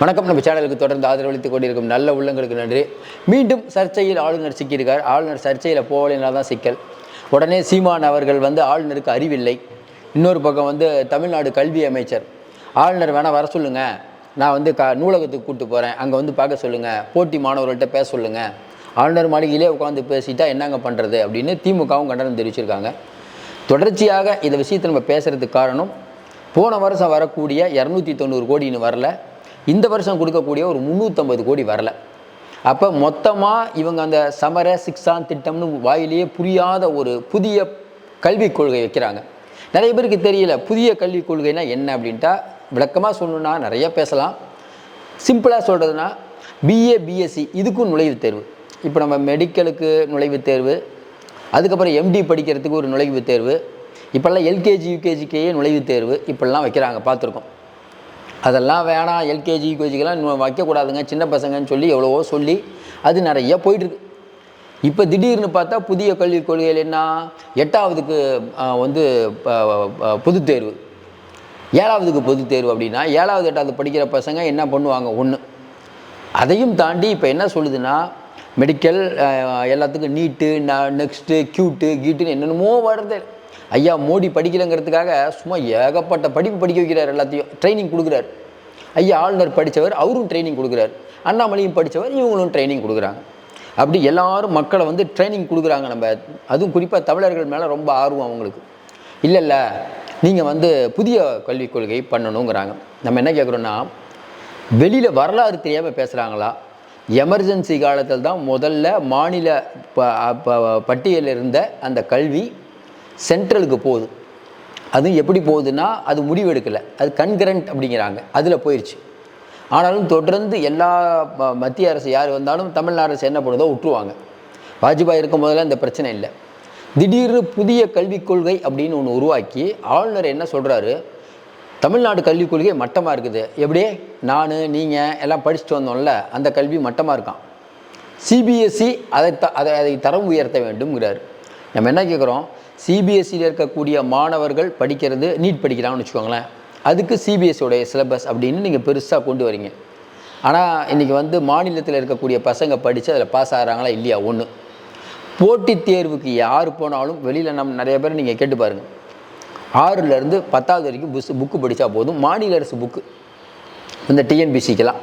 வணக்கம். நம்ம சேனலுக்கு தொடர்ந்து ஆதரவளித்துக் கொண்டிருக்கும் நல்ல உள்ளங்களுக்கு நன்றி. மீண்டும் சர்ச்சையில் ஆளுநர் சிக்கியிருக்கார். ஆளுநர் சர்ச்சையில் போகலைன்னா தான் சிக்கல். உடனே சீமான் அவர்கள் வந்து ஆளுநருக்கு அறிவில்லை. இன்னொரு பக்கம் வந்து தமிழ்நாடு கல்வி அமைச்சர். ஆளுநர் வேணால் வர சொல்லுங்க. நான் வந்து க நூலகத்துக்கு கூப்பிட்டு போகிறேன் அங்கே வந்து பார்க்க சொல்லுங்கள் போட்டி மாணவர்கள்ட்ட பேச சொல்லுங்கள் ஆளுநர் மாளிகையிலே உட்காந்து பேசிட்டா என்னங்க பண்ணுறது அப்படின்னு திமுகவும் கண்டனம் தெரிவிச்சிருக்காங்க. தொடர்ச்சியாக இந்த விஷயத்தை நம்ம பேசுகிறதுக்கு காரணம் போன வருஷம் வரக்கூடிய இரநூத்தி தொண்ணூறு கோடின்னு வரல. இந்த வருஷம் கொடுக்கக்கூடிய ஒரு முந்நூற்றம்பது கோடி வரல. அப்போ மொத்தமாக இவங்க அந்த சமர சிக்ஸான் திட்டம்னு வாயிலேயே புரியாத ஒரு புதிய கல்விக் கொள்கை வைக்கிறாங்க. நிறைய பேருக்கு தெரியல புதிய கல்விக் கொள்கைனா என்ன அப்படின்ட்டா விளக்கமாக சொல்லணுன்னா நிறைய பேசலாம். சிம்பிளாக சொல்கிறதுனா பிஏ பிஎஸ்சி இதுக்கும் நுழைவுத் தேர்வு. இப்போ நம்ம மெடிக்கலுக்கு நுழைவுத் தேர்வு அதுக்கப்புறம் எம்டி படிக்கிறதுக்கு ஒரு நுழைவுத் தேர்வு இப்போல்லாம் எல்கேஜி யூகேஜிக்கே நுழைவுத் தேர்வு இப்படிலாம் வைக்கிறாங்க பார்த்துருக்கோம். அதெல்லாம் வேணாம் எல்கேஜி யூகேஜிக்கெல்லாம் இன்னும் வைக்கக்கூடாதுங்க. சின்ன பசங்கன்னு சொல்லி எவ்வளவோ சொல்லி அது நிறைய போயிட்டுருக்கு. இப்போ திடீர்னு பார்த்தா புதிய கல்விக் கொள்கையில் என்ன? எட்டாவதுக்கு வந்து பொது தேர்வு. ஏழாவதுக்கு பொது தேர்வு அப்படின்னா ஏழாவது எட்டாவது படிக்கிற பசங்க என்ன பண்ணுவாங்க? ஒன்று அதையும் தாண்டி இப்போ என்ன சொல்லுதுன்னா மெடிக்கல் எல்லாத்துக்கும் நீட்டு நெக்ஸ்ட்டு க்யூட்டு கீட்டுன்னு என்னென்னமோ வருது ஐயா மோடி படிக்கலைங்கிறதுக்காக சும்மா ஏகப்பட்ட படிப்பு படிக்க வைக்கிறார் எல்லாத்தையும் ட்ரைனிங் கொடுக்குறார். ஐயா ஆளுநர் படித்தவர் அவரும் ட்ரைனிங் கொடுக்குறாரு. அண்ணாமலையும் படித்தவர் இவங்களும் ட்ரைனிங் கொடுக்குறாங்க. அப்படி எல்லாரும் மக்களை வந்து ட்ரைனிங் கொடுக்குறாங்க நம்ம. அதுவும் குறிப்பாக தமிழர்கள் மேலே ரொம்ப ஆர்வம் அவங்களுக்கு. இல்லை இல்லை நீங்கள் வந்து புதிய கல்விக் கொள்கை பண்ணணுங்கிறாங்க. நம்ம என்ன கேட்குறோன்னா வெளியில் வரலாறு தெரியாமல் பேசுகிறாங்களா எமர்ஜென்சி காலத்தில் தான் முதல்ல மாநில ப ப- பட்டியலில் இருந்த அந்த கல்வி சென்ட்ரலுக்கு போகுது. அதுவும் எப்படி போகுதுன்னா அது முடிவெடுக்கலை. அது கன்கரண்ட் அப்படிங்கிறாங்க. அதில் போயிடுச்சு ஆனாலும் தொடர்ந்து எல்லா ம- மத்திய அரசு யார் வந்தாலும் தமிழ்நாடு அரசு என்ன பண்ணுதோ விட்டுருவாங்க. வாஜ்பாய் இருக்கும் போதெல்லாம் இந்த பிரச்சனை இல்லை. திடீர்னு புதிய கல்விக் கொள்கை அப்படின்னு ஒன்று உருவாக்கி ஆளுநர் என்ன சொல்கிறாரு தமிழ்நாடு கல்விக் கொள்கை மட்டமாக இருக்குது. எப்படி? நான் நீங்கள் எல்லாம் படிச்சுட்டு வந்தோம்ல அந்த கல்வி மட்டமாக இருக்கான் சிபிஎஸ்சி அதை த அதை அதை தரம் உயர்த்த வேண்டும்ங்கிறார். நம்ம என்ன கேட்குறோம் சிபிஎஸ்சியில் இருக்கக்கூடிய மாணவர்கள் படிக்கிறது நீட் படிக்கிறாங்கன்னு வச்சுக்கோங்களேன். அதுக்கு சிபிஎஸ்சியோடைய சிலபஸ் அப்படின்னு நீங்கள் பெருசாக கொண்டு வரீங்க. ஆனால் இன்றைக்கி வந்து மாநிலத்தில் இருக்கக்கூடிய பசங்க படித்து அதில் பாஸ் ஆகிறாங்களா இல்லையா? ஒன்று போட்டித் தேர்வுக்கு யார் போனாலும் வெளியில் நம்ம நிறைய பேர் நீங்கள் கேட்டு பாருங்கள் ஆறுலேருந்து பத்தாவது வரைக்கும் புஸ் புக்கு படித்தா போதும். மாநில அரசு புக்கு இந்த டிஎன்பிசிக்கெல்லாம்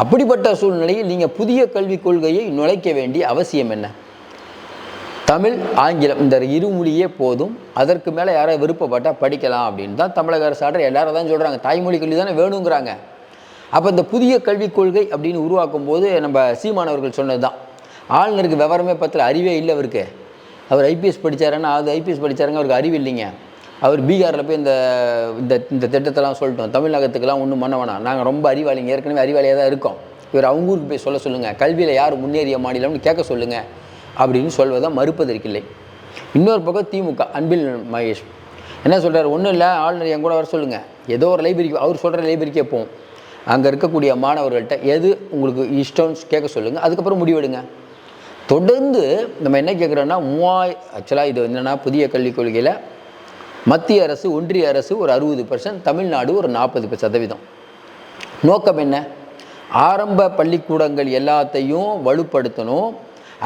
அப்படிப்பட்ட சூழ்நிலையில் நீங்கள் புதிய கல்விக் கொள்கையை நுழைக்க வேண்டிய அவசியம் என்ன? தமிழ் ஆங்கிலம் இந்த இரு மொழியே போதும். அதற்கு மேலே யாராவது விருப்பப்பட்டால் படிக்கலாம் அப்படின்னு தான் தமிழக அரசு ஆர்டர். எல்லாரும் தான் சொல்கிறாங்க தாய்மொழி கல்வி தானே வேணுங்கிறாங்க. அப்போ இந்த புதிய கல்விக் கொள்கை அப்படின்னு உருவாக்கும் போது நம்ம சீமானவர்கள் சொன்னது தான். ஆளுநருக்கு விவரமே பத்தில் அறிவே இல்லை அவருக்கு. அவர் ஐபிஎஸ் படித்தாருன்னா அது ஐபிஎஸ் படித்தாருங்க அவருக்கு அறிவு இல்லைங்க. அவர் பீகாரில் போய் இந்த இந்த இந்த திட்டத்தெல்லாம் சொல்லிட்டோம். தமிழகத்துக்கெல்லாம் ஒன்றும் பண்ண வேணாம். நாங்கள் ரொம்ப அறிவாளிங்க. ஏற்கனவே அறிவாளியாக தான் இருக்கோம். இவர் அவங்க ஊருக்கு போய் சொல்ல சொல்லுங்கள் கல்வியில் யார் முன்னேறிய மாநிலம்னு கேட்க சொல்லுங்கள் அப்படின்னு சொல்வதை மறுப்பதற்கில்லை இன்னொரு பக்கம் திமுக அன்பில் மகேஷ். என்ன சொல்கிறார் ஒன்றும் இல்லை ஆளுநர் என் கூட வர சொல்லுங்கள் ஏதோ ஒரு லைப்ரரிக்கு அவர் சொல்கிற லைப்ரரிக்கே போவோம். அங்கே இருக்கக்கூடிய மாணவர்கள்ட்ட எது உங்களுக்கு இஷ்டம்னு கேட்க சொல்லுங்கள் அதுக்கப்புறம் முடிவெடுங்க. தொடர்ந்து நம்ம என்ன கேட்குறோன்னா மூவாய் ஆக்சுவலாக இது என்னென்னா புதிய கல்விக் கொள்கையில் மத்திய அரசு ஒன்றிய அரசு ஒரு அறுபது பர்சன்ட் தமிழ்நாடு ஒரு நாற்பது சதவீதம். நோக்கம் என்ன? ஆரம்ப பள்ளிக்கூடங்கள் எல்லாத்தையும் வலுப்படுத்தணும்.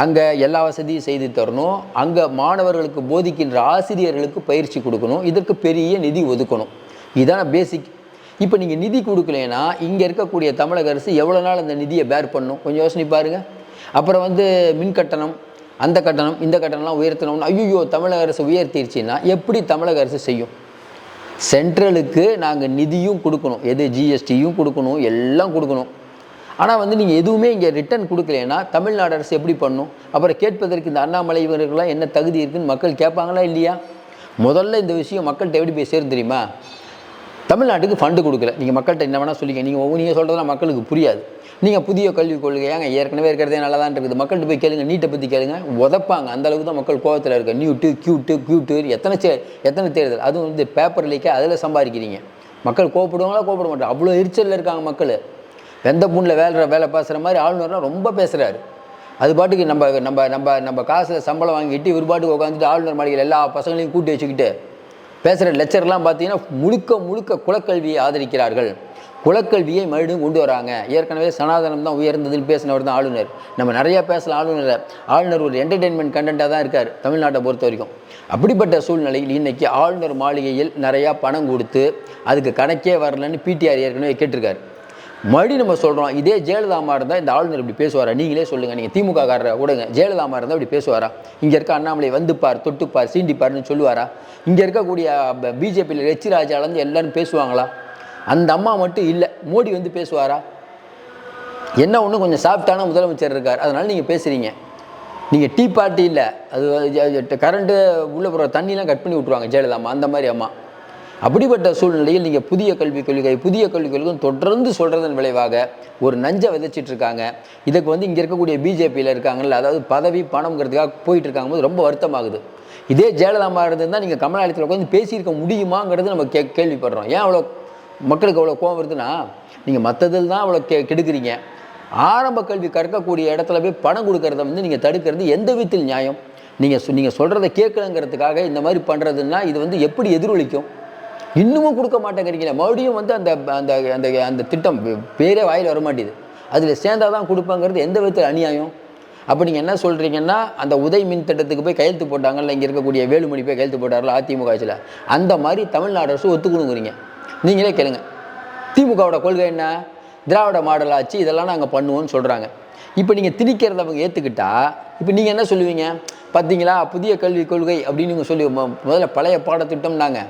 அங்கே எல்லா வசதியும் செய்து தரணும். அங்கே மாணவர்களுக்கு போதிக்கின்ற ஆசிரியர்களுக்கு பயிற்சி கொடுக்கணும். இதற்கு பெரிய நிதி ஒதுக்கணும். இதுதான் பேசிக் இப்போ நீங்கள் நிதி கொடுக்கலனா இங்கே இருக்கக்கூடிய தமிழக அரசு எவ்வளோ நாள் அந்த நிதியை பேர் பண்ணும்? கொஞ்சம் யோசனை பாருங்கள் அப்புறம் வந்து மின் கட்டணம் அந்த கட்டணம் இந்த கட்டணம்லாம் உயர்த்தணும்னு ஐயோ தமிழக அரசு உயர்த்திடுச்சின்னா எப்படி தமிழக அரசு செய்யும்? சென்ட்ரலுக்கு நாங்கள் நிதியும் கொடுக்கணும். எது ஜிஎஸ்டியும் கொடுக்கணும். எல்லாம் கொடுக்கணும். ஆனால் வந்து நீங்கள் எதுவுமே இங்கே ரிட்டர்ன் கொடுக்கலேன்னா தமிழ்நாடு அரசு எப்படி பண்ணும்? அப்புறம் கேட்பதற்கு இந்த அண்ணாமலை இவர்களுக்கெல்லாம் என்ன தகுதி இருக்குன்னு மக்கள் கேட்பாங்களா இல்லையா? முதல்ல இந்த விஷயம் மக்கள்கிட்ட எப்படி போய் சேரும் தெரியுமா? தமிழ்நாட்டுக்கு ஃபண்டு கொடுக்கல. நீங்கள் மக்கள்கிட்ட என்ன வேணால் சொல்லிக்க. நீங்கள் நீங்கள் சொல்கிறதெல்லாம் மக்களுக்கு புரியாது. நீங்கள் புதிய கல்விக் கொள்கையாங்க ஏற்கனவே இருக்கிறதே நல்லா தான் இருக்குது. மக்கள்கிட்ட போய் கேளுங்க நீட்டை பற்றி கேளுங்க. உதப்பாங்க. அந்தளவுக்கு தான் மக்கள் கோவத்தில் இருக்க. நியூட்டு கியூட்டு கியூட்டு எத்தனை சே எத்தனை தேர்தல்? அதுவும் வந்து பேப்பர் லீக்கே அதில் சம்பாதிக்கிறீங்க. மக்கள் கோவப்படுவாங்களா கோவப்பட மாட்டாங்க. அவ்வளோ எரிச்சலில் இருக்காங்க மக்கள். வெந்த பூண்டில் வேலை வேலை பேசுகிற மாதிரி ஆளுநர்லாம் ரொம்ப பேசுகிறாரு அது பாட்டுக்கு நம்ம நம்ம நம்ம நம்ம காசில் சம்பளம் வாங்கிட்டு இவர் பாட்டுக்கு உட்காந்துட்டு ஆளுநர் மாளிகையில் எல்லா பசங்களையும் கூட்டி வச்சுக்கிட்டு பேசுகிற லெக்சர்லாம் பார்த்தீங்கன்னா முழுக்க முழுக்க குலக்கல்வியை ஆதரிக்கிறார்கள். குலக்கல்வியை மறுபடியும் கொண்டு வராங்க. ஏற்கனவே சனாதனம் தான் உயர்ந்ததுன்னு பேசினவர் தான் ஆளுநர். நம்ம நிறையா பேசலாம் ஆளுநர். ஆளுநர் ஒரு என்டர்டெயின்மெண்ட் கண்டென்ட்டாக தான் இருக்கார் தமிழ்நாட்டை பொறுத்த வரைக்கும். அப்படிப்பட்ட சூழ்நிலையில் இன்றைக்கி ஆளுநர் மாளிகையில் நிறையா பணம் கொடுத்து அதுக்கு கணக்கே வரலன்னு பிடிஆர் ஏற்கனவே கேட்டிருக்காரு. மறுபடியும் நம்ம சொல்கிறோம் இதே ஜெயலலிதாமா இருந்தால் இந்த ஆளுநர் இப்படி பேசுவாரா? நீங்களே சொல்லுங்கள் நீங்கள் திமுக காரரை? விடுங்க ஜெயலலிதாமா இருந்தால் இப்படி பேசுவாரா? இங்கே இருக்க அண்ணாமலை வந்துப்பார் தொட்டுப்பார் சீண்டிப்பார்னு சொல்லுவாரா? இங்கே இருக்கக்கூடிய பிஜேபியில் எச்சி ராஜாலேருந்து எல்லாரும் பேசுவாங்களா? அந்த அம்மா மட்டும் இல்லை மோடி வந்து பேசுவாரா? என்ன ஒன்று கொஞ்சம் சாஃப்டான முதலமைச்சர் இருக்கார் அதனால் நீங்கள் பேசுகிறீங்க நீங்கள் டீ பார்ட்டி இல்லை அது கரண்ட்டு உள்ளே போகிற தண்ணிலாம் கட் பண்ணி விட்ருவாங்க ஜெயலலிதாமா அந்த மாதிரி அம்மா. அப்படிப்பட்ட சூழ்நிலையில் நீங்கள் புதிய கல்விக் கொள்கை புதிய கல்விக் கொள்கைன்னு தொடர்ந்து சொல்கிறதன் விளைவாக ஒரு நஞ்சை விதைச்சிட்டு இருக்காங்க. இதுக்கு வந்து இங்கே இருக்கக்கூடிய பிஜேபியில் இருக்காங்கல்ல அதாவது பதவி பணம்ங்கிறதுக்காக போயிட்டு இருக்காங்க போது ரொம்ப வருத்தமாகுது. இதே ஜெயலலிதா இருந்திருந்தால் நீங்கள் கமலாலயத்தில் உட்காந்து பேசியிருக்க முடியுமாங்கிறது நம்ம கே கேள்விப்படுறோம். ஏன் அவ்வளோ மக்களுக்கு அவ்வளோ கோவம் வருதுன்னா நீங்கள் மற்றதில் தான் அவ்வளோ கெ கெடுக்குறீங்க. ஆரம்ப கல்வி கற்கக்கூடிய இடத்துல போய் பணம் கொடுக்கறத வந்து நீங்கள் தடுக்கிறது எந்த விதத்தில் நியாயம்? நீங்கள் சொ- நீங்கள் சொல்கிறத கேட்கலங்கிறதுக்காக இந்த மாதிரி பண்ணுறதுன்னா இது வந்து எப்படி எதிரொலிக்கும்? இன்னமும் கொடுக்க மாட்டேங்கிறீங்களே. மறுபடியும் வந்து அந்த அந்த அந்த அந்த திட்டம் பேரே வாயில் வர மாட்டேது அதில் சேர்ந்தால் தான் கொடுப்பாங்கிறது எந்த விதத்தில் அநியாயம்? அப்போ நீங்கள் என்ன சொல்கிறீங்கன்னா அந்த உதய் மின் திட்டத்துக்கு போய் கையெழுத்து போட்டாங்கல்ல இங்கே இருக்கக்கூடிய வேலுமணி போய் கையெழுத்து போட்டார்ல அதிமுக ஆட்சியில். அந்த மாதிரி தமிழ்நாடு அரசு ஒத்துக்கணுங்கிறீங்க. நீங்களே கேளுங்க. திமுகவோட கொள்கை என்ன? திராவிட மாடல் ஆச்சு இதெல்லாம் நாங்கள் பண்ணுவோம்னு சொல்கிறாங்க இப்போ நீங்கள் திணிக்கிறத அவங்க ஏற்றுக்கிட்டா இப்போ நீங்கள் என்ன சொல்லுவீங்க? பார்த்தீங்களா புதிய கல்விக் கொள்கை அப்படின்னு நீங்கள் சொல்லி முதல்ல பழைய பாடத்திட்டம்னாங்க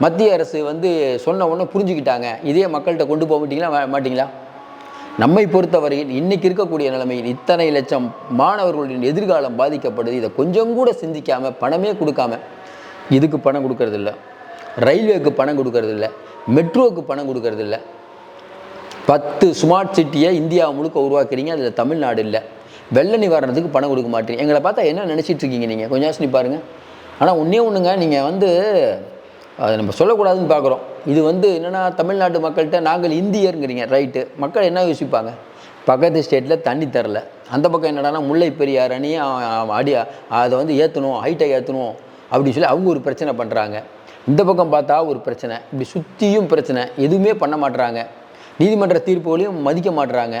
மத்திய அரசு வந்து சொன்ன உடனே புரிஞ்சுக்கிட்டாங்க. இதே மக்கள்கிட்ட கொண்டு போக மாட்டீங்களா மா- மாட்டீங்களா? நம்மை பொறுத்தவரையில் இன்னைக்கு இருக்கக்கூடிய நிலைமையில் இத்தனை லட்சம் மாணவர்களுடைய எதிர்காலம் பாதிக்கப்படுது. இதை கொஞ்சம் கூட சிந்திக்காமல் பணமே கொடுக்காம இதுக்கு பணம் கொடுக்கறதில்ல. ரயில்வேக்கு பணம் கொடுக்கறதில்ல. மெட்ரோவுக்கு பணம் கொடுக்கறதில்ல. பத்து ஸ்மார்ட் சிட்டியை இந்தியா முழுக்க உருவாக்குறீங்க அதில் தமிழ்நாடு இல்லை. வெள்ள நிவாரணத்துக்கு பணம் கொடுக்க மாட்டீங்க. எங்களை பார்த்தா என்ன நினச்சிட்டு இருக்கீங்க நீங்கள் கொஞ்சம் யோசனை பாருங்கள் ஆனால் ஒன்றே ஒன்றுங்க நீங்கள் வந்து அதை நம்ம சொல்லக்கூடாதுன்னு பார்க்குறோம். இது வந்து என்னென்னா தமிழ்நாட்டு மக்கள்கிட்ட நாங்கள் இந்தியருங்கிறீங்க ரைட்டு. மக்கள் என்ன யோசிப்பாங்க? பக்கத்து ஸ்டேட்டில் தண்ணி தரல. அந்த பக்கம் என்னடான்னா முல்லை பெரியார் அணி அடி அதை வந்து ஏற்றணும் ஹைட்டை ஏற்றணும் அப்படின்னு சொல்லி அவங்க ஒரு பிரச்சனை பண்ணுறாங்க இந்த பக்கம் பார்த்தா ஒரு பிரச்சனை. இப்படி சுற்றியும் பிரச்சனை. எதுவுமே பண்ண மாட்டுறாங்க நீதிமன்ற தீர்ப்புகளையும் மதிக்க மாட்டுறாங்க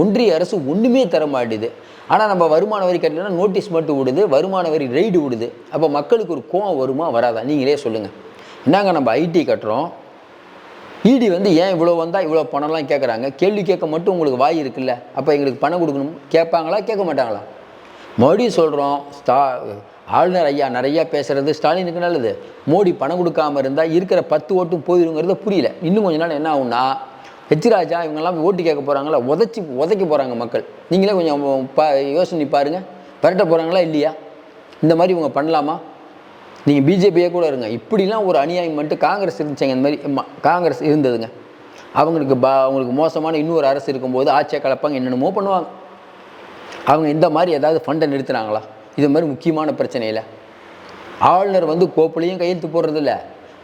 ஒன்றிய அரசு ஒன்றுமே தர மாட்டேது. ஆனால் நம்ம வருமான வரி கட்டினா நோட்டீஸ் மட்டும் விடுது வருமான வரி ரெய்டு விடுது. அப்போ மக்களுக்கு ஒரு கோவம் வருமா வராதா? நீங்களே சொல்லுங்கள் என்னங்க நம்ம ஐடி கட்டுறோம்? இடி வந்து ஏன் இவ்வளோ வந்தால் இவ்வளோ பணம்லாம் கேட்குறாங்க கேள்வி கேட்க மட்டும் உங்களுக்கு வாய் இருக்குல்ல? அப்போ எங்களுக்கு பணம் கொடுக்கணும். கேட்பாங்களா? கேட்க மாட்டாங்களா? மறுபடியும் சொல்கிறோம் ஸ்டா ஆளுநர் ஐயா நிறையா பேசுகிறது ஸ்டாலினுக்கு நல்லது. மோடி பணம் கொடுக்காம இருந்தால் இருக்கிற பத்து ஓட்டும் போயிருங்கிறத புரியல. இன்னும் கொஞ்ச நாள் என்ன ஆகும்னா ஹெச்ராஜா இவங்கெல்லாம் ஓட்டு கேட்க போகிறாங்களா உதச்சி உதைக்க போகிறாங்க மக்கள். நீங்களே கொஞ்சம் பா யோசனை பாருங்கள் விரட்ட போகிறாங்களா இல்லையா? இந்த மாதிரி இவங்க பண்ணலாமா? நீங்கள் பிஜேபியே கூட இருங்க. இப்படிலாம் ஒரு அநியாயம் மட்டும் காங்கிரஸ் இருந்துச்சாங்க. இந்த மாதிரி காங்கிரஸ் இருந்ததுங்க. அவங்களுக்கு பா அவங்களுக்கு மோசமான இன்னொரு அரசு இருக்கும்போது ஆட்சியை கலப்பாங்க என்னென்னமோ பண்ணுவாங்க. அவங்க இந்த மாதிரி ஏதாவது ஃபண்டை நிறுத்துனாங்களா? இது மாதிரி முக்கியமான பிரச்சனையில். ஆளுநர் வந்து கோப்புலையும் கையெழுத்து போடுறதில்ல.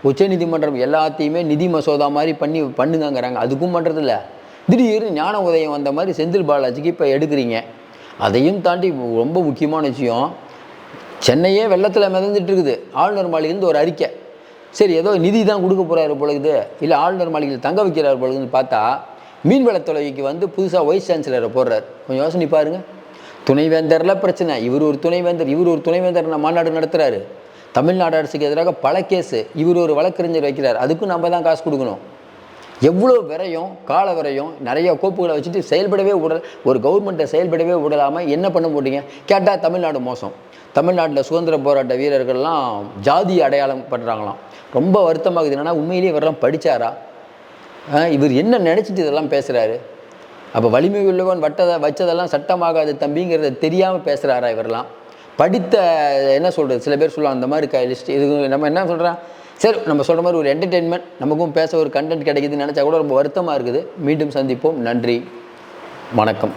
உச்சநீதிமன்றம் எல்லாத்தையுமே நிதி மசோதா மாதிரி பண்ணி பண்ணுங்கங்கிறாங்க. அதுக்கும் பண்ணுறதில்ல திடீர்னு ஞான உதயம் வந்த மாதிரி செந்தில் பாலாஜிக்கு இப்போ எடுக்கிறீங்க. அதையும் தாண்டி ரொம்ப முக்கியமான விஷயம் சென்னையே வெள்ளத்தில் மிதந்துட்டு இருக்குது ஆளுநர் மாளிகைந்து ஒரு அறிக்கை. சரி ஏதோ நிதி தான் கொடுக்க போகிறாரு பொழுது இல்லை ஆளுநர் மாளிகையில் தங்க வைக்கிறார் பொழுதுன்னு பார்த்தா மீன்வளத்துறைக்கு வந்து புதுசாக வைஸ் சான்சலரை போடுறார். கொஞ்சம் யோசனை பாருங்கள் துணைவேந்தரில் பிரச்சனை. இவர் ஒரு துணைவேந்தர் இவர் ஒரு துணைவேந்தர் நான் மாநாடு நடத்துகிறாரு தமிழ்நாடு அரசுக்கு எதிராக பல கேஸு இவர் ஒரு வழக்கறிஞர் வைக்கிறார். அதுக்கும் நம்ம தான் காசு கொடுக்கணும். எவ்வளோ விரையும் கால விரையும் நிறைய கோப்புகளை வச்சுட்டு செயல்படவே விடல ஒரு கவர்மெண்ட்டை செயல்படவே விடலாமல் என்ன பண்ண போட்டீங்க கேட்டால் தமிழ்நாடு மோசம். தமிழ்நாட்டில் சுதந்திர போராட்ட வீரர்கள்லாம் ஜாதி அடையாளம் பண்ணுறாங்களாம் ரொம்ப வருத்தமாகுது. என்னென்னா உண்மையிலேயே இவரெல்லாம் படித்தாரா இவர் என்ன நினச்சிட்டு இதெல்லாம் பேசுகிறாரு அப்போ வலிமை உள்ளவன் வட்டதை வச்சதெல்லாம் சட்டமாகாது தம்பிங்கிறத தெரியாமல் பேசுகிறாரா இவரெல்லாம்? படித்த என்ன சொல்கிறது சில பேர் சொல்லுவாங்க அந்த மாதிரி க லிஸ்ட் இது நம்ம என்ன சொல்கிறான் சரி நம்ம சொல்கிற மாதிரி ஒரு என்டர்டெயின்மெண்ட் நமக்கும் பேச ஒரு கண்டென்ட் கிடைக்குதுன்னு நினச்சா கூட ரொம்ப வருத்தமாக இருக்குது. மீண்டும் சந்திப்போம். நன்றி. வணக்கம்.